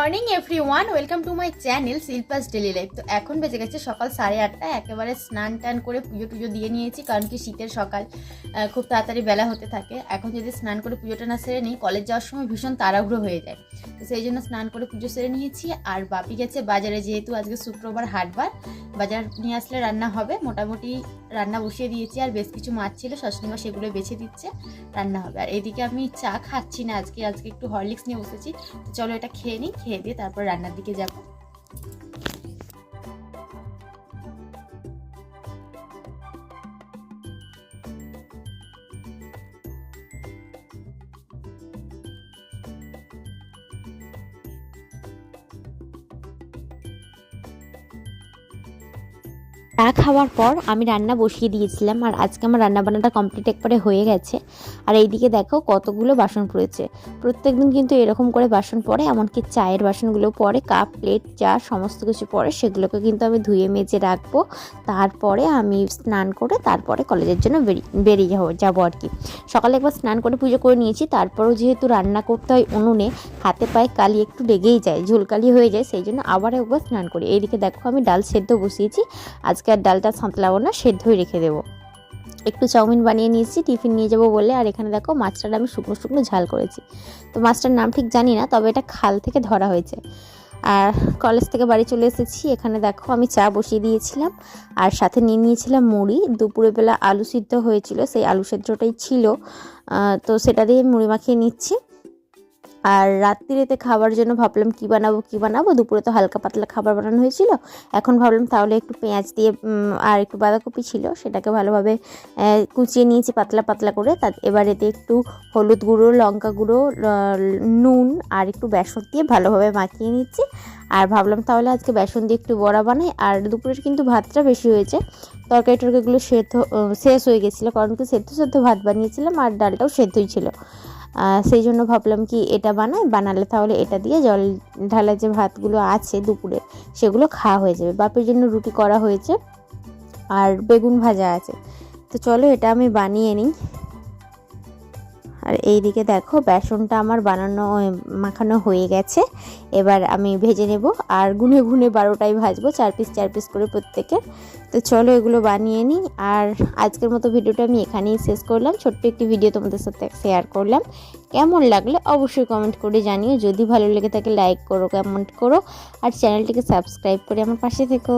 Morning everyone welcome to my channel Shilpa's daily life তো এখন বেজে গেছে সকাল সাড়ে আটটা। একেবারে স্নান টান করে পুজো টুজো দিয়ে নিয়েছি, কারণ কি শীতের সকাল খুব তাড়াতাড়ি বেলা হতে থাকে। এখন যদি স্নান করে পুজোটা না সেরে নিই, কলেজ যাওয়ার সময় ভীষণ তাড়াহুড়ো হয়ে যায়। তো সেই জন্য স্নান করে পুজো সেরে নিয়েছি। আর বাপি গেছে বাজারে, যেহেতু আজকে শুক্রবার, হাটবার। বাজার নিয়ে আসলে রান্না হবে। মোটামুটি রান্না বসিয়ে দিয়েছি, আর বেশ কিছু মাছ ছিল শাশুড়ি মা সেগুলো বেছে দিচ্ছে, রান্না হবে। আর এদিকে আমি চা খাচ্ছি না আজকে। আজকে একটু হরলিক্স নিয়ে বসেছি। চলো এটা খেয়ে নিই খেয়ে দিয়ে তারপর রান্নার দিকে যাব। চা খাওয়ার পর আমি রান্না বসিয়ে দিয়েছিলাম। আর আজকে আমার রান্না বান্নাটা কমপ্লিট একবারে হয়ে গেছে। আর এইদিকে দেখো কতগুলো বাসন পড়েছে। প্রত্যেকদিন কিন্তু এরকম করে বাসন পড়ে, এমনকি চায়ের বাসনগুলো পড়ে। কাপ, প্লেট চা সমস্ত কিছু পরে সেগুলোকে কিন্তু আমি ধুয়ে মেজে রাখব। তারপরে আমি স্নান করে তারপরে কলেজের জন্য বেরিয়ে যাব যাব আর কি। সকালে একবার স্নান করে পুজো করে নিয়েছি। তারপরেও যেহেতু রান্না করতে হয় উনুনে, হাতে পায়ে কালি একটু লেগেই যায়, ঝুলকালি হয়ে যায়, সেই জন্য আবার একবার স্নান করি। এইদিকে দেখো আমি ডাল সেদ্ধ বসিয়েছি। আজকে আর ডালটা সাঁতলাবো না, সেদ্ধই রেখে দেবো। একটু চাউমিন বানিয়ে নিয়েছি, টিফিন নিয়ে যাব বলে। আর এখানে দেখো মাছটা আমি শুকনো শুকনো ঝাল করেছি। তো মাছটার নাম ঠিক জানি না, তবে এটা খাল থেকে ধরা হয়েছে। আর কলেজ থেকে বাড়ি চলে এসেছি। এখানে দেখো আমি চা বসিয়ে দিয়েছিলাম, আর সাথে নিয়ে নিয়েছিলাম মুড়ি। দুপুরে বেলা আলু সিদ্ধ হয়েছিল, সেই আলু সেদ্ধটাই ছিল। তো সেটা দিয়ে মুড়ি মাখিয়ে নিচ্ছি। আর রাত্রিরেতে খাবার জন্য ভাবলাম কি বানাবো কি বানাবো? দুপুরে তো হালকা পাতলা খাবার বানানো হয়েছিল। এখন ভাবলাম তাহলে একটু পেঁয়াজ দিয়ে আর একটু বাঁধাকপি ছিল, সেটাকে ভালোভাবে কুচিয়ে নিয়েছি পাতলা পাতলা করে। তার এবার এতে একটু হলুদ গুঁড়ো, লঙ্কা গুঁড়ো নুন আর একটু বেসন দিয়ে ভালোভাবে মাখিয়ে নিচ্ছি। আর ভাবলাম তাহলে আজকে বেসন দিয়ে একটু বড়া বানাই। আর দুপুরের কিন্তু ভাতটা বেশি হয়েছে। তরকারি টরকারিগুলো সেদ্ধ শেষ হয়ে গেছিল। কারণ কি সেদ্ধ সেদ্ধ ভাত বানিয়েছিলাম আর ডালটাও সেদ্ধই ছিল। সেই জন্য ভাবলাম কি এটা বানাই, বানালে তাহলে এটা দিয়ে জল ঢালা যে ভাতগুলো আছে দুপুরে সেগুলো খাওয়া হয়ে যাবে। বাপের জন্য রুটি করা হয়েছে আর বেগুন ভাজা আছে। তো চলো এটা আমি বানিয়ে নিই। আর এইদিকে দেখো বেসনটা আমার বানানো মাখানো হয়ে গেছে। এবার আমি ভেজে নেব। আর গুনে গুনে বারোটাই ভাজবো, চার পিস চার পিস করে প্রত্যেকের। তো চলো এগুলো বানিয়ে নিই। আর আজকের মতো ভিডিওটা আমি এখানেই শেষ করলাম। ছোট্ট একটি ভিডিও তোমাদের সাথে শেয়ার করলাম। কেমন লাগলে অবশ্যই কমেন্ট করে জানিও। যদি ভালো লেগে থাকে লাইক করো কমেন্ট করো। আর চ্যানেলটিকে সাবস্ক্রাইব করে আমার পাশে থেকো।